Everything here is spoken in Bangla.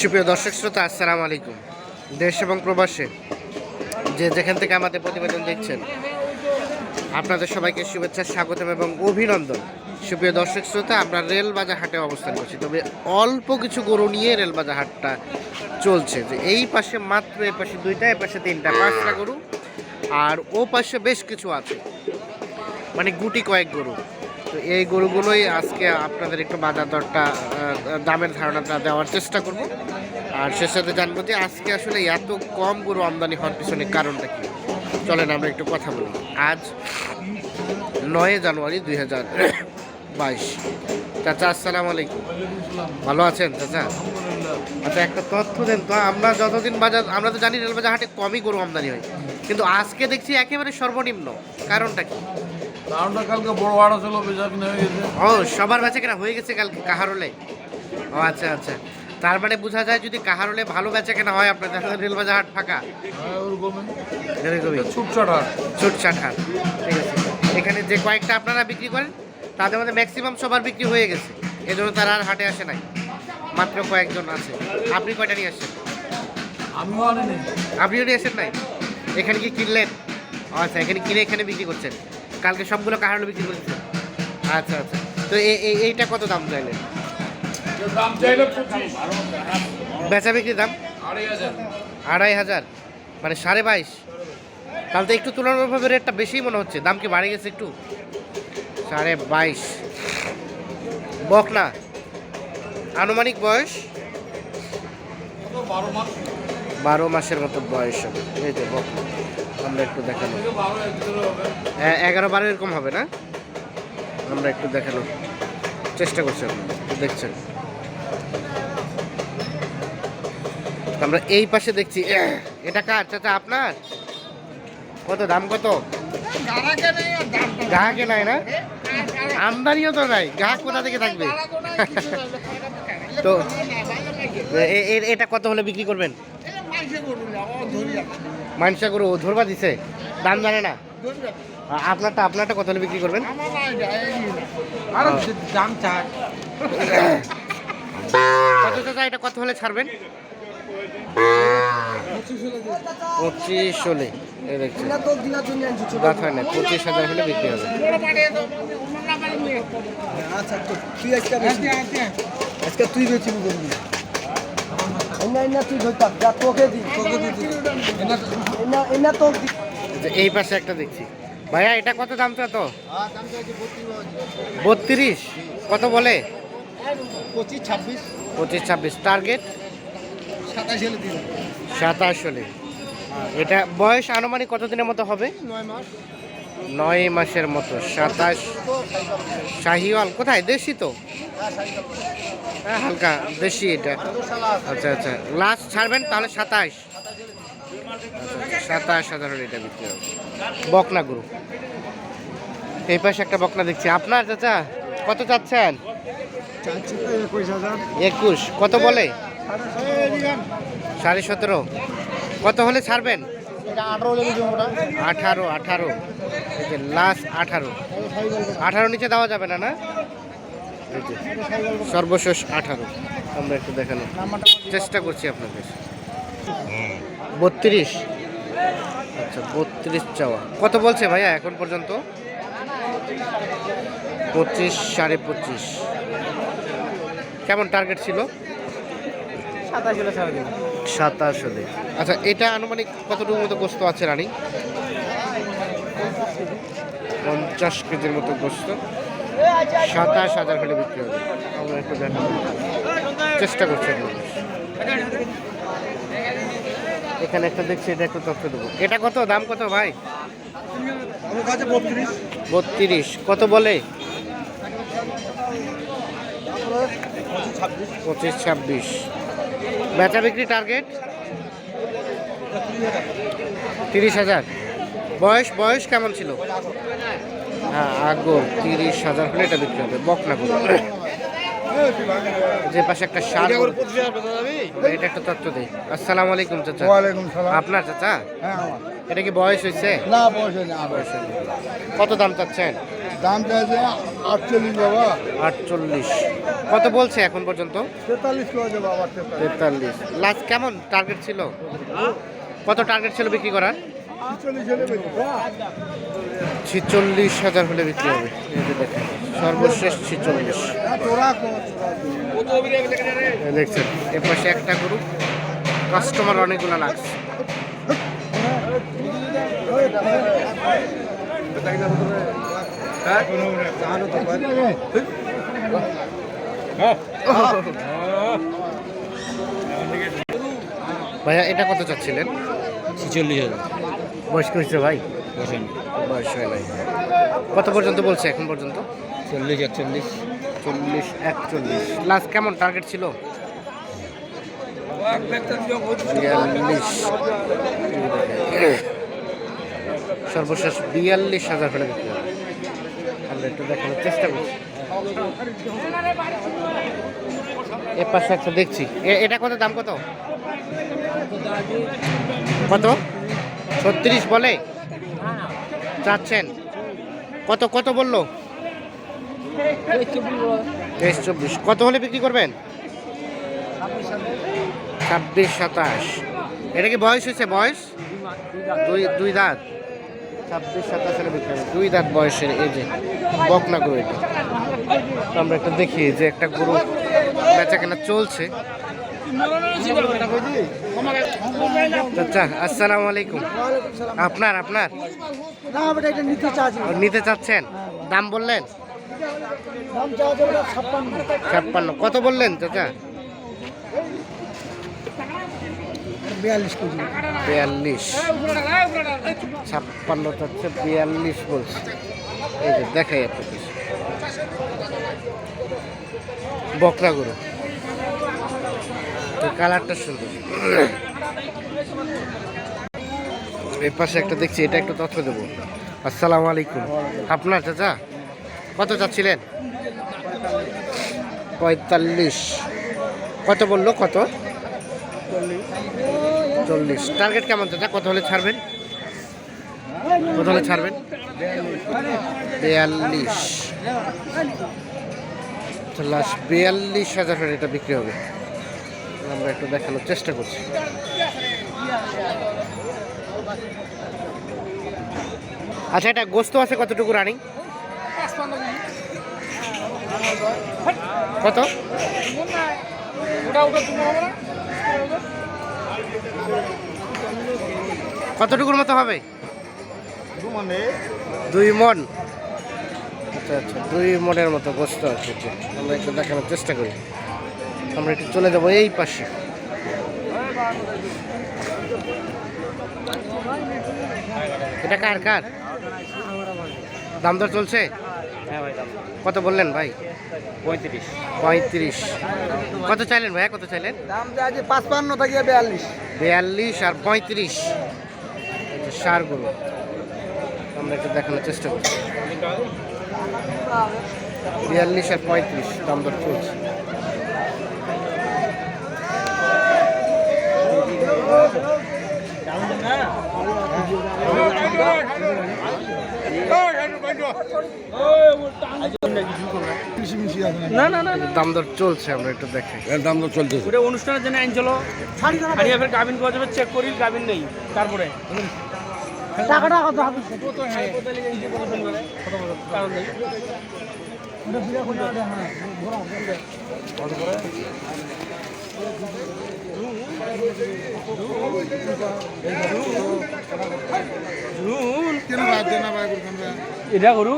সুপ্রিয় দর্শক শ্রোতা, আসসালামু আলাইকুম। দেশ এবং প্রবাসে যে যেখান থেকে আমাদের প্রতিবেদন দেখছেন, আপনাদের সবাইকে শুভেচ্ছা, স্বাগতম এবং অভিনন্দন। সুপ্রিয় দর্শক শ্রোতা, আমরা রেলবাজার হাটে অবস্থান করছি। তবে অল্প কিছু গরু নিয়ে রেলবাজার হাটটা চলছে। যে এই পাশে মাত্র, এই পাশে দুইটা, এই পাশে তিনটা, পাঁচটা গরু আর ও পাশে বেশ কিছু আছে। মানে গুটি কয়েক গরু। তো এই গরুগুলোই আজকে আপনাদের একটু বাজার দরটা দামের ধারণাটা দেওয়ার চেষ্টা করব। আর সে সাথে জানব যে আজকে আসলে এত কম গরু আমদানি হওয়ার পিছনে কারণটা কি? চলেন আমরা একটু কথা বলি। আজ নয় জানুয়ারি দুই হাজার বাইশ। চাচা আসসালামু আলাইকুম। ভালো আছেন চাচা? আচ্ছা একটা তথ্য দেন তো আমরা যতদিন বাজার আমরা তো জানি রেলবাজার হাটে কমই গরু আমদানি হয়। কিন্তু আজকে দেখছি একেবারে সর্বনিম্ন। কারণটা কি? কারণটা কালকে বড় ভাড়া ছিল বেচা কিনে হয়ে গেছে। ও সবার বেচা কেনা হয়ে গেছে কালকে কাহারলে? ও আচ্ছা আচ্ছা। তার মানে বোঝা যায় যদি কাহারলে ভালো বেচা কেনা হয় আপনার তাহলে রেলবাজার হাট ফাঁকা? ছুটছাট হাট। ছুটছাট হাট ঠিক আছে। এখানে যে কয়েকটা আপনারা বিক্রি করেন তাদের মধ্যে ম্যাক্সিমাম সবার বিক্রি হয়ে গেছে। এই জন্য তারা আর হাটে আসে নাই। মাত্র কয়েকজন আছে। আপনি কয়টা নিয়ে আসছেন? আমিও আনিনি আপনিও নিয়ে আসেন নাই? এখানে কি কিনলেন? আচ্ছা এখানে কিনে এখানে বিক্রি করছেন। কালকে সবগুলো কাহারলে বিক্রি করছেন? আচ্ছা আচ্ছা। তো এই- এই- এইটা কত দাম চাইলেন? দাম চাইলে পঁচিশ। বেচা বিক্রি দাম? আড়াই হাজার। মানে সাড়ে বাইশ। তাহলে তো একটু তুলনামূলকভাবে রেটটা বেশিই মনে হচ্ছে। দাম কি বাড়ে গেছে একটু? সাড়ে বাইশ। বকনা। আনুমানিক বয়স? বারো মাসের মতো বয়স হবে। এই যে বকনা। আমরা একটু দেখানো। এ- এগারো বারো এরকম হবে না? আমরা একটু দেখানোর চেষ্টা করছি আপনারা দেখছেন। আমরা এই পাশে দেখছি। এটা কার চাচা আপনার? কত দাম কত? গ্রাহকে নাই না? আমদানিও তো নাই গ্রাহক কোথা থেকে থাকবে? তো এটা কত হলে বিক্রি করবেন? মানসা গরু ধরবা দিছে। দাম জানে না? আপনারটা আপনারটা কত হলে বিক্রি করবেন? দাম চাই। কত চাচা এটা কত হলে ছাড়বেন? পঁচিশ দেখছি হয় না পঁচিশ হাজার হলে বিক্রি হবে। আচ্ছা তুই আজকে তুই বেশি করবি এই পাশে একটা দেখছি। ভাইয়া এটা কত দাম তো এত? বত্রিশ। কত বলে? পঁচিশ ছাব্বিশ। পঁচিশ ছাব্বিশ। টার্গেট? সাতাশ হলে এটা বয়স আনুমানিক কতদিনের মতো হবে? নয় মাসের মতো। সাতাশ। শাহিওয়াল কোথায়? দেশি তো? হ্যাঁ হালকা দেশি এটা। আচ্ছা আচ্ছা। লাস্ট ছাড়বেন তাহলে সাতাশ। সাতাশ হাজার হলে এটা বিক্রি হবে। বকনা গরু। এই পাশে একটা বকনা দেখছি। আপনার চাচা কত চাচ্ছেন? একুশ। কত বলে? সাড়ে সতেরো। কত হলে ছাড়বেন? আঠারো আঠারো লাস্ট আঠারো। আঠারো নিচে দেওয়া যাবে না না? সর্বশেষ আঠারো। আমরা একটু দেখানো চেষ্টা করছি আপনাদের। বত্রিশ। আচ্ছা বত্রিশ চাওয়া। কত বলছে ভাইয়া এখন পর্যন্ত? পঁচিশ সাড়ে পঁচিশ। কেমন টার্গেট ছিল? সাতাশ হলে আচ্ছা এটা আনুমানিক কতটুকু মতো গোস্ত আছে রানী? পঞ্চাশ কেজির মতো গোস্ত। সাতাশ হাজার হলে বিক্রি হবে। আমরা একটু দেখাবো চেষ্টা করছি। এখানে একটা দেখছি, এটা একটু তথ্য দেবো। এটা কত? দাম কত ভাই? বত্রিশ। কত বলে? পঁচিশ, ছাব্বিশ। বেচা বিক্রি টার্গেট তিরিশ হাজার। বয়স বয়স কেমন ছিল? হ্যাঁ আগর তিরিশ হাজার হলে এটা বিক্রি হবে বকনা গরু যে পাশে একটা সার এটা একটা তথ্য দেই। আসসালামু আলাইকুম চাচা। আপনার চাচা? হ্যাঁ এটা কি বয়স হয়েছে? না বয়স হয়নি। কত দাম চাচ্ছেন? দাম চাইছে আটচল্লিশ বাবা। আটচল্লিশ। কত বলছে এখন পর্যন্ত? তেতাল্লিশ করে দেবো আবার তেতাল্লিশ। লাস্ট কেমন টার্গেট ছিল? কত টার্গেট ছিল বিক্রি করার? ছিচল্লিশ হাজার হলে বিক্রি হবে। দেখেন সর্বশেষ ছিচল্লিশ। হ্যাঁ দেখছেন এর পাশে একটা গরু। কাস্টমার অনেকগুলো লাগছে। ভাইয়া এটা কত চাচ্ছিলেন? ছিচল্লিশ হাজার। বয়স করেছে ভাই? বয়স হয় নাই। কত পর্যন্ত বলছে এখন পর্যন্ত? চল্লিশ একচল্লিশ। চল্লিশ একচল্লিশ। লাস্ট কেমন টার্গেট ছিল? সর্বশেষ বিয়াল্লিশ হাজার করে বিক্রি আমরা একটু দেখানোর চেষ্টা করছি। এ একটা দেখছি। এটা কত? দাম কত? কত? ছত্রিশ বলে? চাচ্ছেন। কত কত বলল? তেইশ চব্বিশ। কত হলে বিক্রি করবেন? ছাব্বিশ সাতাশ। এটা কি বয়স হয়েছে? বয়স? দুই দুই দাঁত। ছাব্বিশ সাতাশ হলে বিক্রি হবে দুই দাঁত বয়সের এই যে বকনা গরু এটা তো আমরা একটা দেখি যে একটা গরু বেচা কেনা চলছে আচ্ছা আসসালামু আলাইকুম। আপনার আপনার? নিতে চাচ্ছেন? দাম বললেন? ছাপ্পান্ন। কত বললেন চাচা? বিয়াল্লিশ কেজি। বিয়াল্লিশ। ছাপ্পান্ন হচ্ছে বিয়াল্লিশ বলছে। এই যে দেখাই আপনাকে বকরা গরু। কালারটা সুন্দর। এর পাশে একটা দেখছি, এটা একটু তথ্য দেবো। আসসালামু আলাইকুম। আপনার চাচা, কত চাচ্ছিলেন? পঁয়তাল্লিশ। কত বলল, কত? চল্লিশ। টার্গেট কেমন চাচা? কত হলে ছাড়বেন? কত হলে ছাড়বেন? বিয়াল্লিশ। লাস্ট বিয়াল্লিশ হাজার হলে এটা বিক্রি হবে। আমরা একটু দেখানোর চেষ্টা করছি। আচ্ছা এটা গোস্ত আছে কতটুকু রানিং কত? কতটুকুর মতো হবে? দুই মন। আচ্ছা আচ্ছা দুই মনের মতো গোস্ত আছে আমরা একটু দেখানোর চেষ্টা করি। আমরা একটু চলে যাব এই পাশে। এটা কার কার? দাম দর চলছে? কত বললেন ভাই? পঁয়ত্রিশ। পঁয়ত্রিশ। কত চাইলেন ভাইয়া কত চাইলেন? দাম পাঁচপান্ন থেকে বিয়াল্লিশ। বিয়াল্লিশ আর পঁয়ত্রিশ। সার গরু আমরা একটু দেখানোর চেষ্টা করছি। বিয়াল্লিশ আর পঁয়ত্রিশ দাম দর চলছে। না না না দাম দর চলছে আমরা একটু দাম চলতেছে ওটা অনুষ্ঠানের জন্য আইন চলো। গাবিন চেক করি গাবিন নেই। তারপরে। টাকাটা কত হবে? এটা করু।